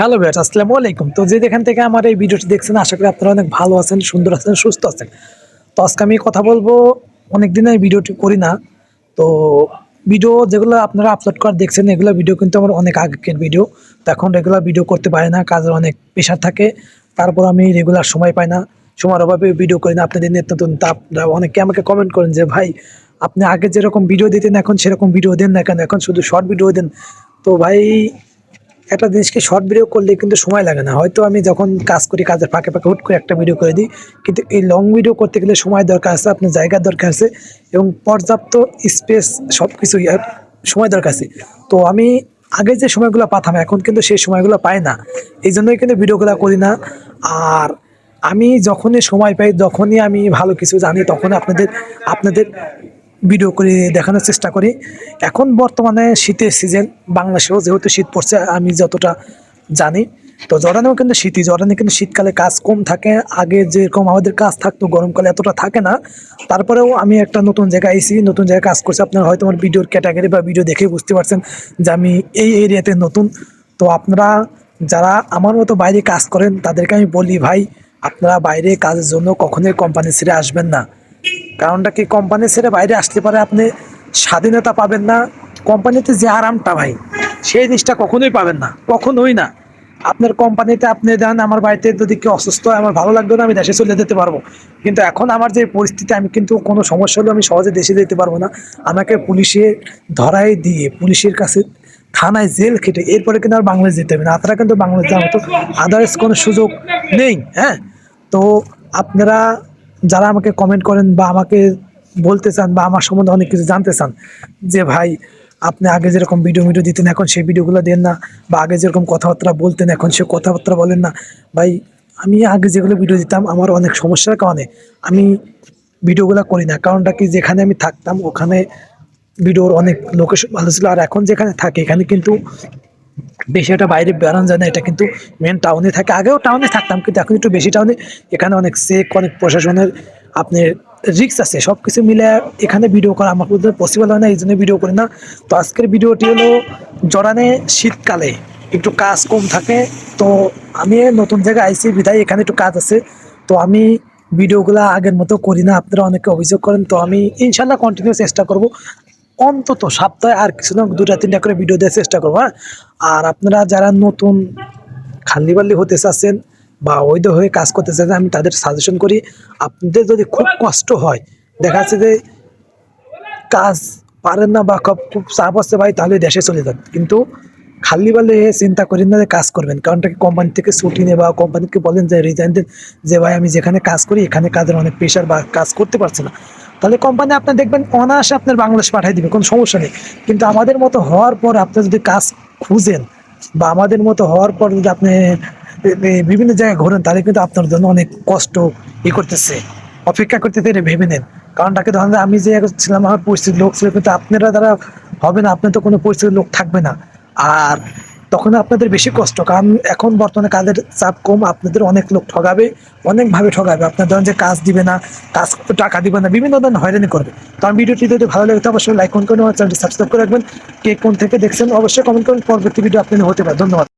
Hello ভাইয়ার আসসালামু আলাইকুম। তো যে যেখান থেকে আমার এই ভিডিওটি দেখছেন, আশা করি আপনারা অনেক ভালো আছেন, সুন্দর আছেন, সুস্থ আছেন। তো আজকে আমি কথা বলব অনেক দিন এই ভিডিওটি করি না। তো ভিডিও যেগুলো আপনারা আপলোড কর দেখছেন, এগুলো ভিডিও কিন্তু আমার অনেক আগের ভিডিও। তো এখন রেগুলার ভিডিও করতে পারি না, কাজের অনেক প্রেশার থাকে। তারপর আমি রেগুলার সময় পাই না, সময়ের অভাবে ভিডিও করি না। আপনাদের নিত্য নতুন তা অনেকে আমাকে কমেন্ট করেন যে, ভাই, আপনি আগে যেরকম ভিডিও দিতেন, এখন সেরকম ভিডিও দেন না কেন? এখন শুধু শর্ট ভিডিও দেন। তো ভাই একটা জিনিসকে শর্ট ভিডিও করলে কিন্তু সময় লাগে না। হয়তো আমি যখন কাজ করি, কাজের ফাঁকে ফাঁকে হুট করে একটা ভিডিও করে দিই, কিন্তু এই লং ভিডিও করতে গেলে সময় দরকার আছে, আপনার জায়গার দরকার আছে এবং পর্যাপ্ত স্পেস সব কিছু সময় দরকার আছে। তো আমি আগে যে সময়গুলো পাতাম, এখন কিন্তু সেই সময়গুলো পাই না। এই জন্যই কিন্তু ভিডিওগুলো করি না। আর আমি যখনই সময় পাই, যখনই আমি ভালো কিছু জানি তখন আপনাদের আপনাদের ভিডিও করে দেখানোর চেষ্টা করি। এখন বর্তমানে শীতের সিজন বাংলাদেশেও যেহেতু শীত পড়ছে, আমি যতটা জানি। তো জর্ডানেও কিন্তু শীতই জর্ডানে কিন্তু শীতকালে কাজ কম থাকে, আগে যেরকম আমাদের কাজ থাকতো, গরমকালে এতটা থাকে না। তারপরেও আমি একটা নতুন জায়গায় আইসি নতুন জায়গায় কাজ করছি। আপনারা হয়তো আমার ভিডিওর ক্যাটাগরি বা ভিডিও দেখে বুঝতে পারছেন যে আমি এই এরিয়াতে নতুন। তো আপনারা যারা আমার মতো বাইরে কাজ করেন, তাদেরকে আমি বলি, ভাই, আপনারা বাইরে কাজের জন্য কখনোই কোম্পানি ছেড়ে আসবেন না। কারণটা কি কোম্পানি ছেড়ে বাইরে আসতে পারে আপনি স্বাধীনতা পাবেন না? কোম্পানিতে যে আরামটা ভাই, সেই জিনিসটা কখনোই পাবেন না, কখনোই না। আপনার কোম্পানিতে আপনি দেন আমার বাড়িতে যদি কেউ অসুস্থ হয়, আমার ভালো লাগবে না, আমি দেশে চলে যেতে পারব। কিন্তু এখন আমার যে পরিস্থিতি, আমি কিন্তু কোনো সমস্যা হলে আমি সহজে দেশে যেতে পারব না। আমাকে পুলিশে ধরাই দিয়ে পুলিশের কাছে থানায় জেল খেটে, এরপরে কিন্তু আর বাংলাদেশ যেতে হবে না। আপনারা কিন্তু বাংলাদেশ যাওয়ার মতো আদার্স কোনো সুযোগ নেই হ্যাঁ? তো আপনারা যারা আমাকে কমেন্ট করেন বা আমাকে বলতে চান বা আমার সম্বন্ধে অনেক কিছু জানতে চান, যে ভাই, আপনি আগে যেরকম ভিডিও ভিডিও দিতেন, এখন সেই ভিডিওগুলো দেন না, বা আগে যেরকম কথাবার্তা বলতেন, এখন সে কথাবার্তা বলেন না। ভাই, আমি আগে যেগুলো ভিডিও দিতাম, আমার অনেক সমস্যার কারণে আমি ভিডিওগুলো করি না। কারণটা কি? যেখানে আমি থাকতাম, ওখানে ভিডিওর অনেক লোকেশন ভালো ছিল। আর এখন যেখানে থাকে, এখানে কিন্তু একটা বাইরে বেড়ানো যায় না, এটা কিন্তু মেন টাউনে থাকে। আগেও টাউনে থাকতাম, কিন্তু এখন একটু বেশি টাউনে এখানে অনেক সেক অনেক প্রশাসনের আপনার রিক্স আছে সব কিছু মিলে এখানে ভিডিও করা আমার পক্ষে পসিবল হয় না, এই জন্য ভিডিও করি না। তো আজকের ভিডিওটি হলো জড়ানে শীতকালে একটু কাজ কম থাকে, তো আমি নতুন জায়গায় আইসি, বিধায় এখানে একটু কাজ আছে। তো আমি ভিডিওগুলো আগের মতো করি না, আপনারা অনেকে অভিযোগ করেন, তো আমি ইনশাল্লাহ কন্টিনিউ চেষ্টা করব। অন্তত সপ্তাহে আর কিছু না দুটা তিনটা করে ভিডিও দেওয়ার চেষ্টা করব হ্যাঁ? আর আপনারা যারা নতুন খাল্লিবাল্লি হতে চাচ্ছেন বা অবৈধ হয়ে কাজ করতে চাচ্ছেন, আমি তাদের সাজেশন করি, আপনাদের যদি খুব কষ্ট হয়, দেখা যাচ্ছে যে কাজ পারেন না বা খুব চাপ আসছে ভাই, তাহলে দেশে চলে যান। কিন্তু খালি বালে চিন্তা করেন না যে কাজ করবেন, কারণ কোম্পানি থেকে ছুটি নেই বা কোম্পানিকে বলেন যে রিজাইন দেন, যে ভাই আমি যেখানে কাজ করি, এখানে কাজের অনেক প্রেশার বা কাজ করতে পারছে না। তাহলে কোম্পানি আপনার দেখবেন অনায়াসে আপনার বাংলাদেশ পাঠিয়ে দিবে, কোনো সমস্যা নেই। কিন্তু আমাদের মতো হওয়ার পর আপনি যদি কাজ খুঁজেন বা আমাদের মতো হওয়ার পর যদি আপনি বিভিন্ন জায়গায় ঘোরেন, তাহলে কিন্তু আপনার জন্য অনেক কষ্ট ই করতেছে। অপেক্ষা করতেছে এটা ভেবে নেন। কারণটাকে ধরেন আমি যে ছিলাম, আমার পরিস্থিতির লোক ছিল, কিন্তু আপনারা দ্বারা হবে না আপনার তো কোনো পরিস্থিতির লোক থাকবে না। আর তখন আপনাদের বেশি কষ্ট কারণ এখন বর্তমানে কাজের চাপ কম আপনাদের অনেক লোক ঠগাবে অনেকভাবে ঠগাবে। আপনার ধরেন যে কাজ দিবে না কাজ টাকা দিবে না বিভিন্ন ধরনের হয়রানি করবে। তো আমি ভিডিওটি যদি ভালো লাগে তো অবশ্যই লাইক করুন আমার চ্যানেলটি সাবস্ক্রাইব করে রাখবেন। কে কোন থেকে দেখছেন অবশ্যই কমেন্ট করুন পরবর্তী ভিডিও আপনি হতে পারে। ধন্যবাদ।